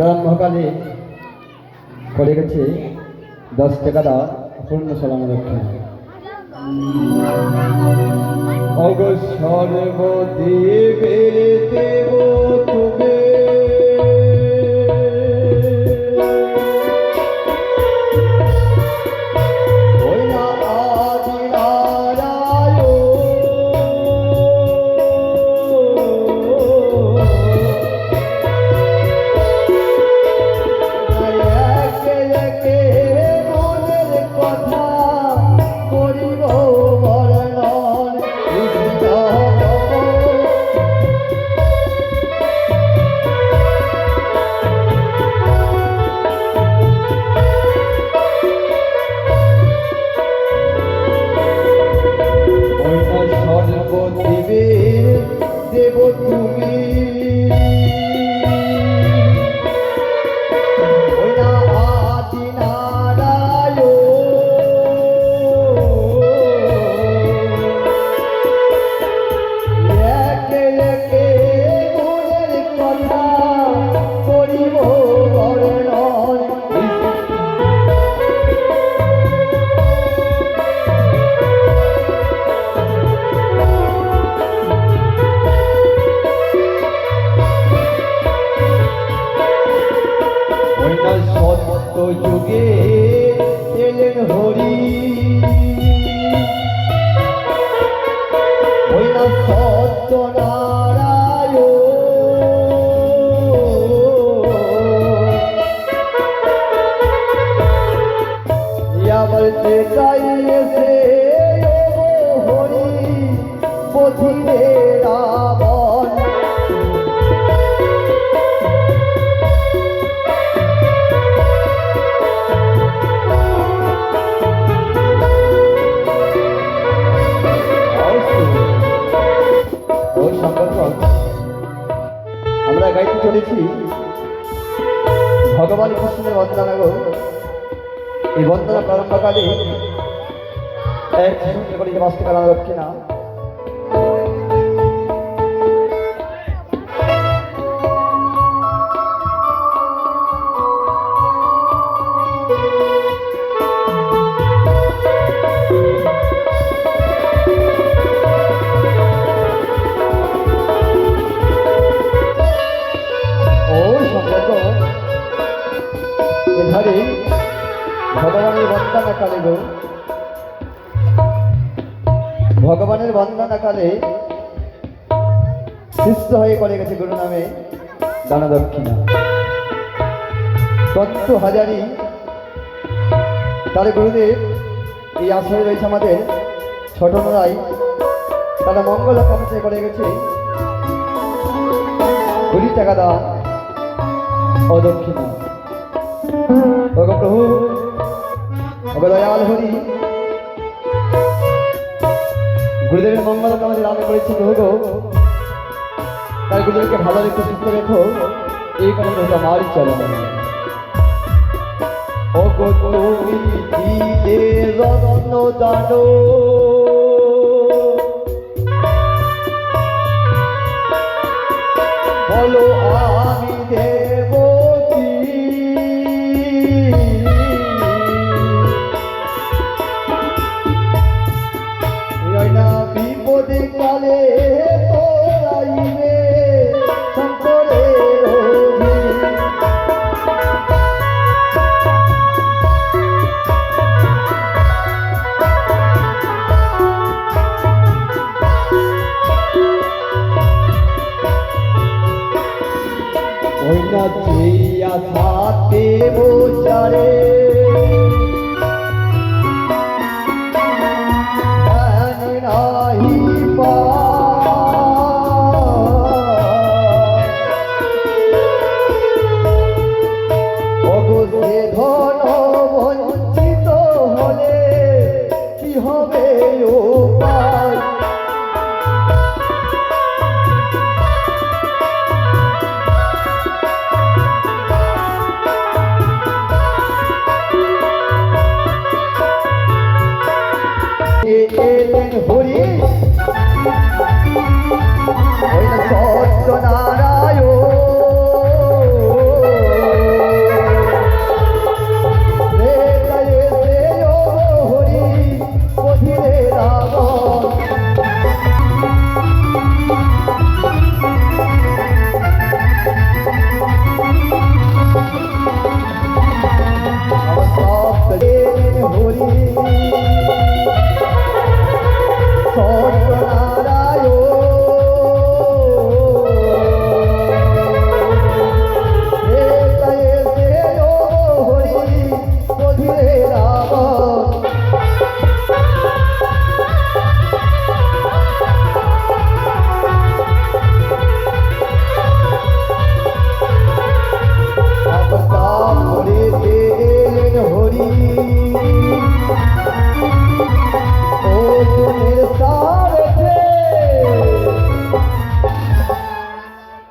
ব্রহ্মকালে করে গেছে দশ টাকা দাও পূর্ণ সালাম দক্ষিণ অগ সর্বদেবে দেব দেব যুগে এলেন হরি। সত্য এসে হরি পথিবে চলেছি ভগবান কৃষ্ণের বন্দনা গো এই বন্দনা প্রারম্ভকালে এক শিশুকে করে যে বাস্তবে না ভগবানের বন্দনা কালে গো ভগবানের বন্দনা কালে শিষ্য হয়ে করে গেছে গুরু নামে দানা দক্ষিণা তত্ত্ব হাজারি তার গুরুদেব এই আশ্রয় রয়েছে আমাদের ছোট নোড়াই তারা মঙ্গল কামছে করে গেছে কুড়ি টাকা দান ও দক্ষিণা। প্রভু করেছি প্রভু তাই গুরুদেবকে ভালো রেখে সুস্থ রেখো। এই কারণে ওটা আমারই চলে না। বলো আমি বিপদে কালে তোরাইবে শঙ্করের। ওই না চেয়া থাকতে বোচারে এলেন হরি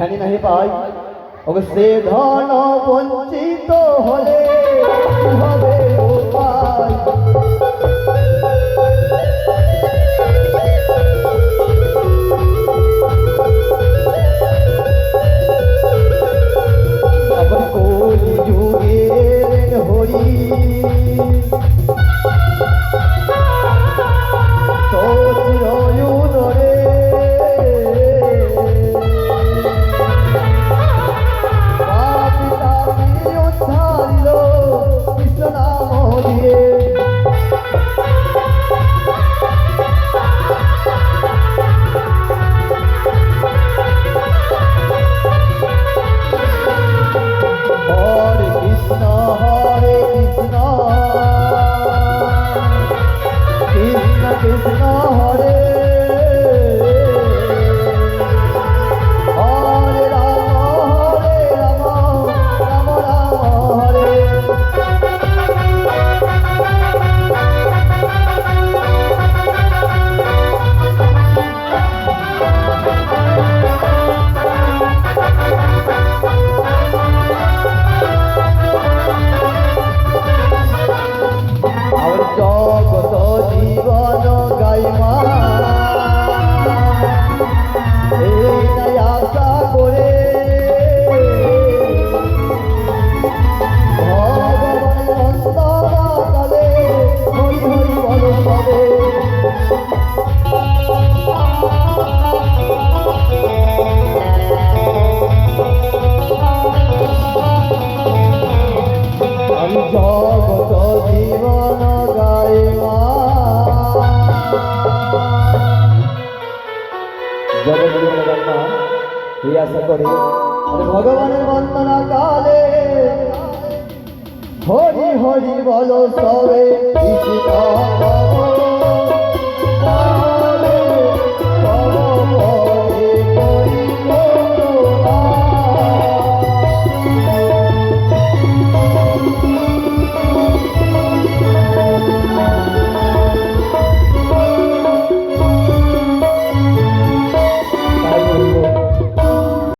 ধ্যানী নাহি পাই। ওকে সে ধন বঞ্চিত হলে হবে উপায়? জিজ্ঞাসা করে ভগবানের বন্দনা কালে হরি হরি বলো সবে